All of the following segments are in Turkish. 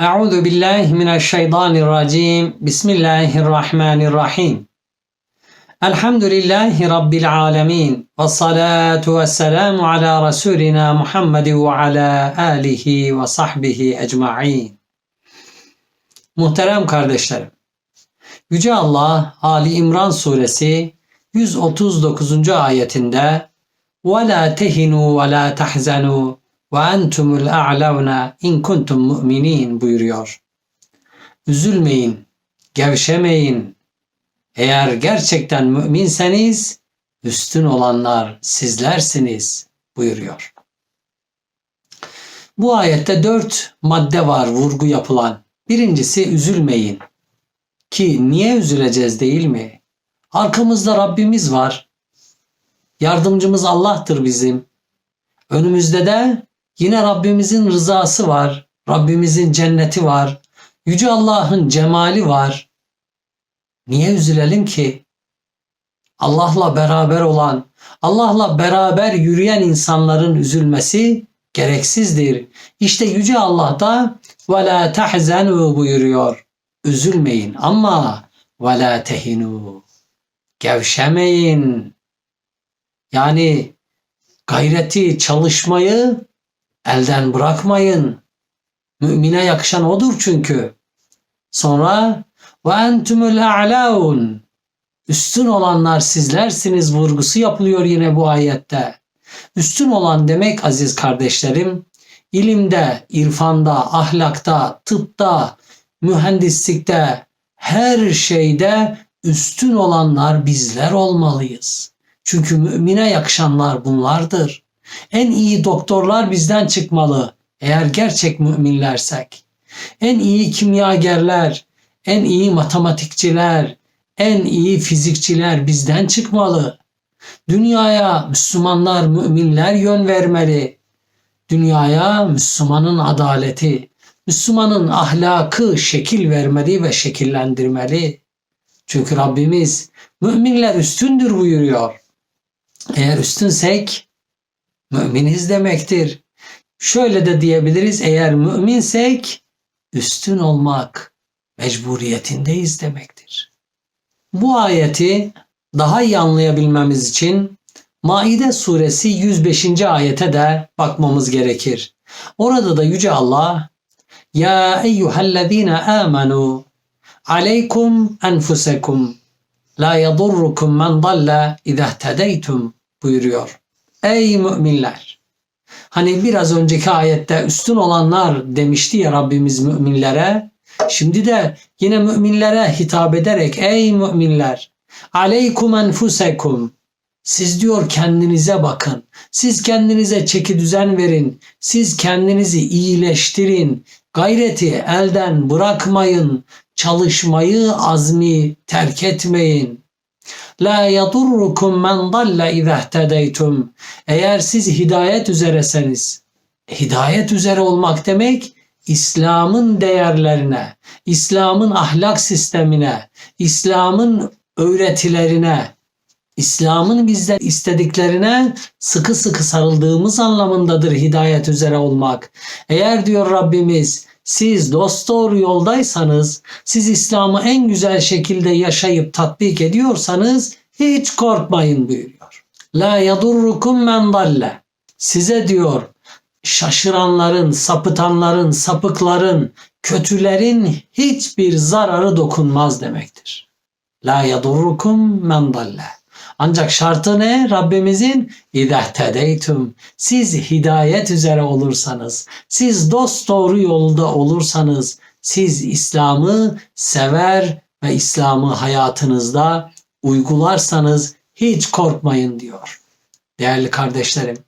Euzu billahi mineşşeytanirracim. Bismillahirrahmanirrahim. Elhamdülillahi rabbil alamin. Ve salatu vesselamu ala rasulina Muhammedin ve ala alihi ve sahbihi ecmaîn. Muhterem kardeşlerim. Yüce Allah Ali İmran suresi 139. ayetinde "Ve la tehinu ve la tahzanu ve entumul a'lavna in kuntum mu'minin buyuruyor. Üzülmeyin, gevşemeyin. Eğer gerçekten müminseniz üstün olanlar sizlersiniz buyuruyor. Bu ayette dört madde var vurgu yapılan. Birincisi üzülmeyin. Ki niye üzüleceğiz değil mi? Arkamızda Rabbimiz var. Yardımcımız Allah'tır bizim. Önümüzde de Yine Rabbimizin rızası var. Rabbimizin cenneti var. Yüce Allah'ın cemali var. Niye üzülelim ki? Allah'la beraber olan, Allah'la beraber yürüyen insanların üzülmesi gereksizdir. İşte Yüce Allah da ve la tahzenu buyuruyor. Üzülmeyin ama ve la tehinu. Gevşemeyin. Yani gayreti, çalışmayı elden bırakmayın. Mümine yakışan odur çünkü. Sonra ve entumul a'laun üstün olanlar sizlersiniz vurgusu yapılıyor yine bu ayette. Üstün olan demek aziz kardeşlerim ilimde, irfanda, ahlakta, tıpta, mühendislikte, her şeyde üstün olanlar bizler olmalıyız. Çünkü mümine yakışanlar bunlardır. En iyi doktorlar bizden çıkmalı eğer gerçek müminlersek. En iyi kimyagerler, en iyi matematikçiler, en iyi fizikçiler bizden çıkmalı. Dünyaya Müslümanlar, müminler yön vermeli. Dünyaya Müslümanın adaleti, Müslümanın ahlakı şekil vermeli ve şekillendirmeli. Çünkü Rabbimiz müminler üstündür buyuruyor. Eğer üstünsek müminiz demektir. Şöyle de diyebiliriz eğer müminsek üstün olmak mecburiyetindeyiz demektir. Bu ayeti daha iyi anlayabilmemiz için Maide suresi 105. ayete de bakmamız gerekir. Orada da Yüce Allah Ya eyyühellezine amenu aleykum enfusekum la yadurrukum men dalle izehtedeytum buyuruyor. Ey müminler! Hani biraz önceki ayette üstün olanlar demişti ya Rabbimiz müminlere. Şimdi de yine müminlere hitap ederek ey müminler aleykum enfusekum siz diyor kendinize bakın. Siz kendinize çeki düzen verin. Siz kendinizi iyileştirin. Gayreti elden bırakmayın. Çalışmayı azmi terk etmeyin. La yadurrukum men dalle izehtedeytum. Eğer siz hidayet üzereseniz, hidayet üzere olmak demek İslam'ın değerlerine, İslam'ın ahlak sistemine, İslam'ın öğretilerine, İslam'ın bizden istediklerine sıkı sıkı sarıldığımız anlamındadır hidayet üzere olmak. Eğer diyor Rabbimiz siz dost doğru yoldaysanız, siz İslam'ı en güzel şekilde yaşayıp tatbik ediyorsanız hiç korkmayın buyuruyor. La yadurrukum men dalle. Size diyor şaşıranların, sapıtanların, sapıkların, kötülerin hiçbir zararı dokunmaz demektir. La yadurrukum men dalle. Ancak şartı ne? Rabbimizin idahtedeytum. Siz hidayet üzere olursanız, siz dost doğru yolda olursanız, siz İslam'ı sever ve İslam'ı hayatınızda uygularsanız hiç korkmayın diyor. Değerli kardeşlerim,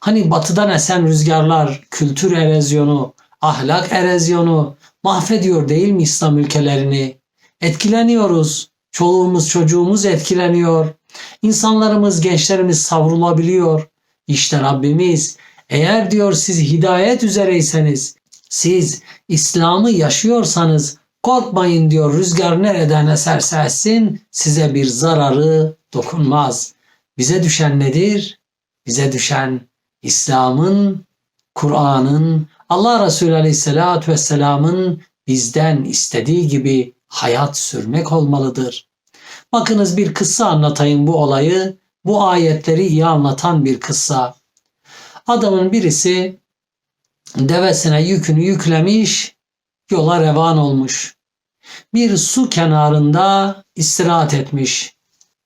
hani batıdan esen rüzgarlar, kültür erozyonu, ahlak erozyonu mahvediyor değil mi İslam ülkelerini? Etkileniyoruz. Çoluğumuz çocuğumuz etkileniyor. İnsanlarımız, gençlerimiz savrulabiliyor. İşte Rabbimiz eğer diyor siz hidayet üzereyseniz, siz İslam'ı yaşıyorsanız korkmayın diyor rüzgar nereden eserse essin size bir zararı dokunmaz. Bize düşen nedir? Bize düşen İslam'ın, Kur'an'ın, Allah Resulü Aleyhisselatü Vesselam'ın bizden istediği gibi hayat sürmek olmalıdır. Bakınız bir kıssa anlatayım bu olayı. Bu ayetleri iyi anlatan bir kıssa. Adamın birisi devesine yükünü yüklemiş, yola revan olmuş. Bir su kenarında istirahat etmiş.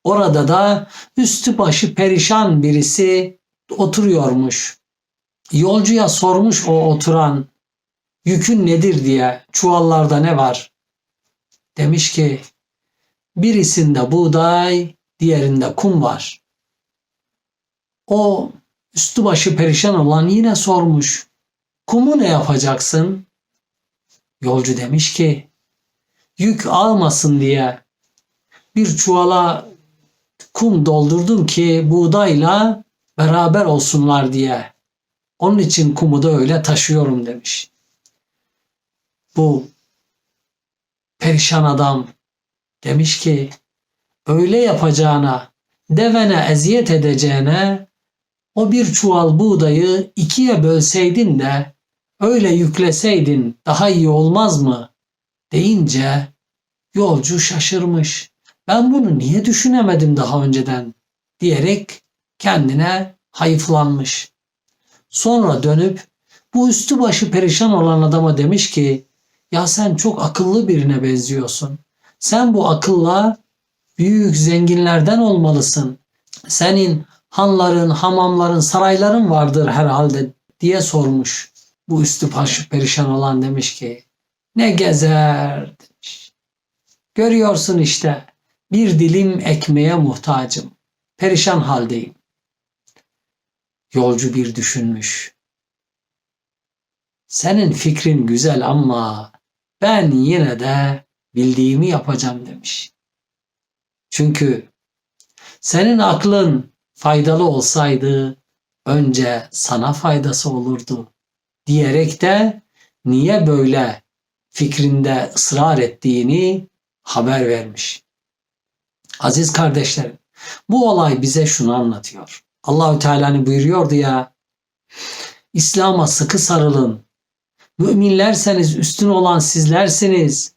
Orada da üstü başı perişan birisi oturuyormuş. Yolcuya sormuş o oturan yükün nedir diye çuvallarda ne var? Demiş ki birisinde buğday, diğerinde kum var. O üstü başı perişan olan yine sormuş. Kumu ne yapacaksın? Yolcu demiş ki yük almasın diye bir çuvala kum doldurdum ki buğdayla beraber olsunlar diye. Onun için kumu da öyle taşıyorum demiş. Bu perişan adam demiş ki öyle yapacağına devene eziyet edeceğine o bir çuval buğdayı ikiye bölseydin de öyle yükleseydin daha iyi olmaz mı? deyince yolcu şaşırmış. Ben bunu niye düşünemedim daha önceden diyerek kendine hayıflanmış. Sonra dönüp bu üstü başı perişan olan adama demiş ki ya sen çok akıllı birine benziyorsun. Sen bu akılla büyük zenginlerden olmalısın. Senin hanların, hamamların, sarayların vardır herhalde diye sormuş. Bu üstü perişan olan demiş ki ne gezer demiş. Görüyorsun işte bir dilim ekmeğe muhtacım. Perişan haldeyim. Yolcu bir düşünmüş. Senin fikrin güzel ama ben yine de bildiğimi yapacağım demiş. Çünkü senin aklın faydalı olsaydı önce sana faydası olurdu diyerek de niye böyle fikrinde ısrar ettiğini haber vermiş. Aziz kardeşlerim, bu olay bize şunu anlatıyor. Allahü Teala'nın buyuruyordu ya, İslam'a sıkı sarılın. Müminlerseniz üstün olan sizlersiniz.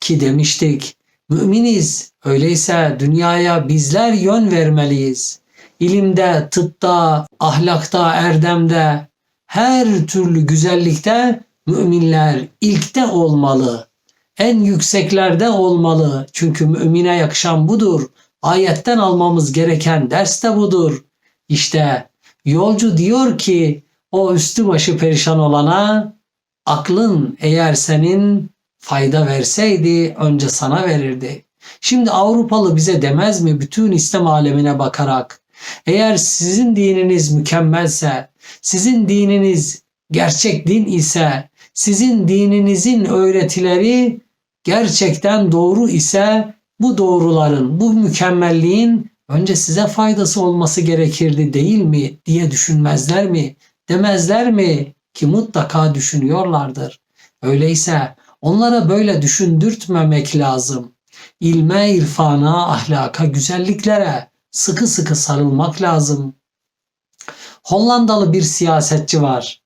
Ki demiştik, müminiz. Öyleyse dünyaya bizler yön vermeliyiz. İlimde, tıpta, ahlakta, erdemde, her türlü güzellikte müminler ilkte olmalı. En yükseklerde olmalı. Çünkü mümine yakışan budur. Ayetten almamız gereken ders de budur. İşte yolcu diyor ki o üstü başı perişan olana aklın eğer senin fayda verseydi önce sana verirdi. Şimdi Avrupalı bize demez mi bütün İslam alemine bakarak eğer sizin dininiz mükemmelse, sizin dininiz gerçek din ise, sizin dininizin öğretileri gerçekten doğru ise bu doğruların, bu mükemmelliğin önce size faydası olması gerekirdi değil mi diye düşünmezler mi? Demezler mi ki mutlaka düşünüyorlardır. Öyleyse onlara böyle düşündürtmemek lazım. İlme, irfana, ahlaka, güzelliklere sıkı sıkı sarılmak lazım. Hollandalı bir siyasetçi var.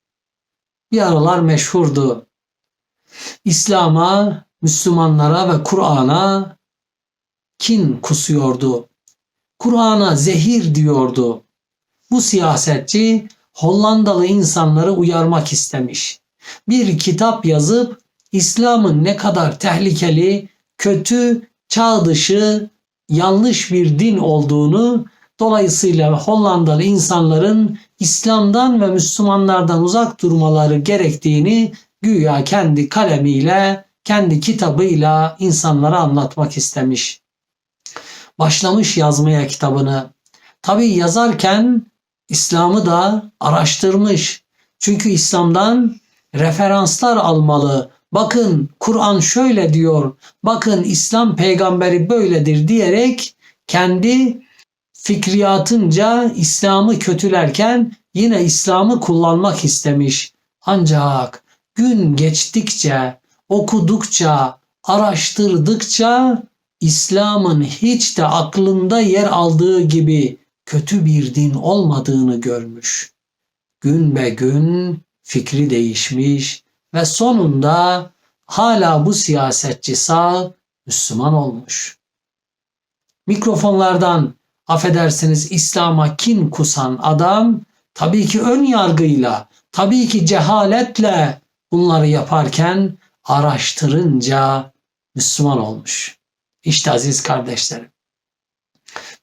Bir aralar meşhurdu. İslam'a, Müslümanlara ve Kur'an'a kin kusuyordu. Kur'an'a zehir diyordu. Bu siyasetçi Hollandalı insanları uyarmak istemiş. Bir kitap yazıp İslam'ın ne kadar tehlikeli, kötü, çağ dışı, yanlış bir din olduğunu dolayısıyla Hollandalı insanların İslam'dan ve Müslümanlardan uzak durmaları gerektiğini güya kendi kalemiyle, kendi kitabıyla insanlara anlatmak istemiş. Başlamış yazmaya kitabını. Tabi yazarken İslam'ı da araştırmış. Çünkü İslam'dan referanslar almalı. Bakın Kur'an şöyle diyor. Bakın İslam peygamberi böyledir diyerek kendi fikriyatınca İslam'ı kötülerken yine İslam'ı kullanmak istemiş. Ancak gün geçtikçe, okudukça, araştırdıkça İslam'ın hiç de aklında yer aldığı gibi kötü bir din olmadığını görmüş. Gün be gün fikri değişmiş ve sonunda hala bu siyasetçi sağ Müslüman olmuş. Mikrofonlardan affedersiniz İslam'a kin kusan adam tabii ki ön yargıyla, tabii ki cehaletle bunları yaparken araştırınca Müslüman olmuş. İşte aziz kardeşlerim.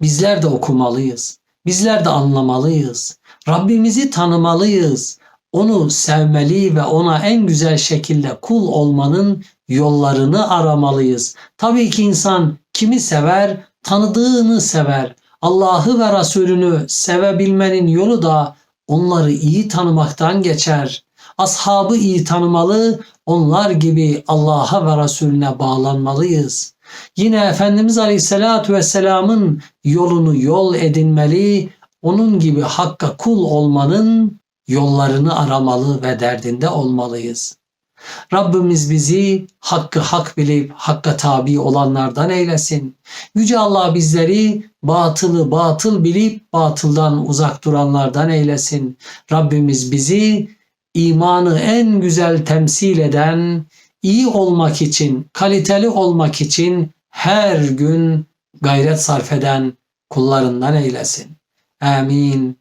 Bizler de okumalıyız. Bizler de anlamalıyız. Rabbimizi tanımalıyız. Onu sevmeli ve ona en güzel şekilde kul olmanın yollarını aramalıyız. Tabii ki insan kimi sever? Tanıdığını sever. Allah'ı ve Resulünü sevebilmenin yolu da onları iyi tanımaktan geçer. Ashabı iyi tanımalı, onlar gibi Allah'a ve Resulüne bağlanmalıyız. Yine Efendimiz Aleyhisselatü Vesselam'ın yolunu yol edinmeli, onun gibi hakka kul olmanın yollarını aramalı ve derdinde olmalıyız. Rabbimiz bizi hakkı hak bilip hakka tabi olanlardan eylesin. Yüce Allah bizleri batılı batıl bilip batıldan uzak duranlardan eylesin. Rabbimiz bizi imanı en güzel temsil eden, iyi olmak için, kaliteli olmak için her gün gayret sarf eden kullarından eylesin. Amin.